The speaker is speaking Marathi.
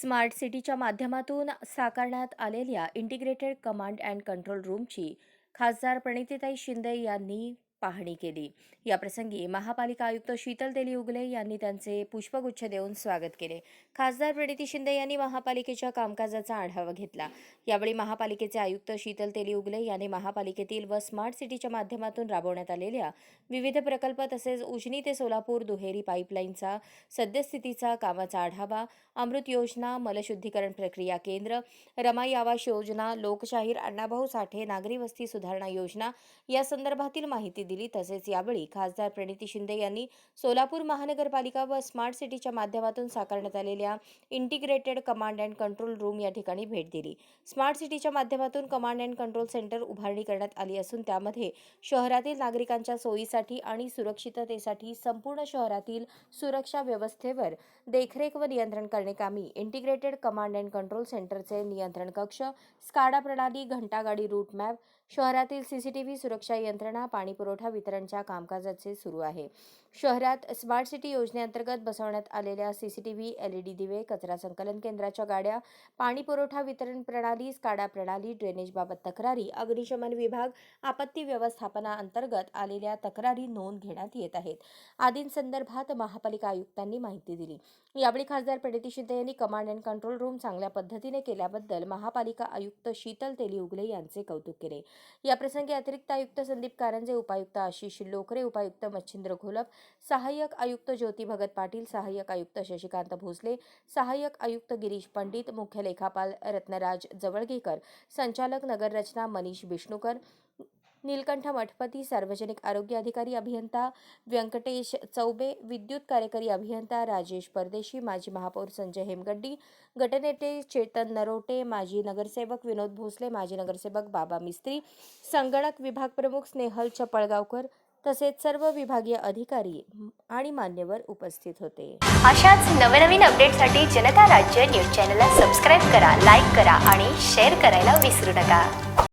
स्मार्ट सिटीच्या माध्यमातून साकारण्यात आलेल्या इंटिग्रेटेड कमांड अँड कंट्रोल रूमची खासदार प्रणितीताई शिंदे यांनी पाहणी केली. याप्रसंगी महापालिका आयुक्त शीतल देली उगले यांनी त्यांचे पुष्पगुच्छ देऊन स्वागत केले. खासदार प्रणिती शिंदे यांनी महापालिकेच्या कामकाजाचा आढावा घेतला. यावेळी महापालिकेचे आयुक्त शीतल तेली उगले यांनी महापालिकेतील व स्मार्ट सिटीच्या माध्यमातून राबवण्यात आलेल्या विविध प्रकल्प तसेच उजनी ते सोलापूर दुहेरी पाईपलाईनचा सद्यस्थितीचा कामाचा आढावा अमृत योजना मलशुद्धीकरण प्रक्रिया केंद्र रमाई आवास योजना लोकशाहीर अण्णाभाऊ साठे नागरी वस्ती सुधारणा योजना या संदर्भातील माहिती दिली. तसेच यावेळी खासदार प्रणिती शिंदे यांनी सोलापूर महानगरपालिका व स्मार्ट सिटीच्या माध्यमातून साकारण्यात आलेल्या integrated command and control room या ठिकाणी भेट दिली. स्मार्ट सिटीच्या माध्यमातून कमांड अँड कंट्रोल सेंटर उभारणी करण्यात आली असून त्यामध्ये शहरातील नागरिकांच्या सोयीसाठी आणि सुरक्षिततेसाठी संपूर्ण शहरातील सुरक्षा व्यवस्थेवर देखरेख व नियंत्रण करणे कामी इंटिग्रेटेड कमांड अँड कंट्रोल सेंटरचे नियंत्रण कक्ष स्काडा प्रणाली घंटागाडी रूट मॅप शहरातील सीसीटीव्ही सुरक्षा यंत्रणा पाणी पुरवठा वितरणच्या कामकाजाचे सुरू आहे. शहरात स्मार्ट सिटी योजनेअंतर्गत बसवण्यात आलेल्या सीसीटीव्ही एलईडी दिवे कचरा संकलन केंद्राच्या गाड्या पाणी पुरवठा वितरण प्रणाली स्काडा प्रणाली ड्रेनेजबाबत तक्रारी अग्निशमन विभाग आपत्ती व्यवस्थापनाअंतर्गत आलेल्या तक्रारी नोंद घेण्यात येत आहेत. आदींसंदर्भात महापालिका आयुक्तांनी माहिती दिली. यावेळी खासदार प्रणिती शिंदे यांनी कमांड अँड कंट्रोल रूम चांगल्या पद्धतीने केल्याबद्दल महापालिका आयुक्त शीतल तेली उगले यांचे कौतुक केले. याप्रसंगी अतिरिक्त आयुक्त संदीप कारंजे उपायुक्त आशिष लोकरे उपायुक्त मच्छिंद्र घोलप सहाय्यक आयुक्त ज्योती भगत पाटील सहाय्यक आयुक्त शशिकांत भोसले सहाय्यक आयुक्त गिरीश पंडित मुख्य लेखापाल रत्नराज जवळगेकर संचालक नगररचना मनीष बिष्णुकर नीलकंठ मठपती सार्वजनिक आरोग्य अधिकारी अभियंता व्यंकटेश चौबे विद्युत कार्यकारी अभियंता राजेश परदेशी माजी महापौर संजय हेमगड्डी गटनेते चेतन नरोटे माजी नगरसेवक विनोद भोसले माजी नगरसेवक बाबा मिस्त्री संगणक विभाग प्रमुख स्नेहल चपळगावकर तसेच सर्व विभागीय अधिकारी आणि मान्यवर उपस्थित होते. अशाच नवनवीन अपडेटसाठी जनता राज्य न्यूज चॅनलला सबस्क्राईब करा लाईक करा आणि शेअर करायला विसरू नका.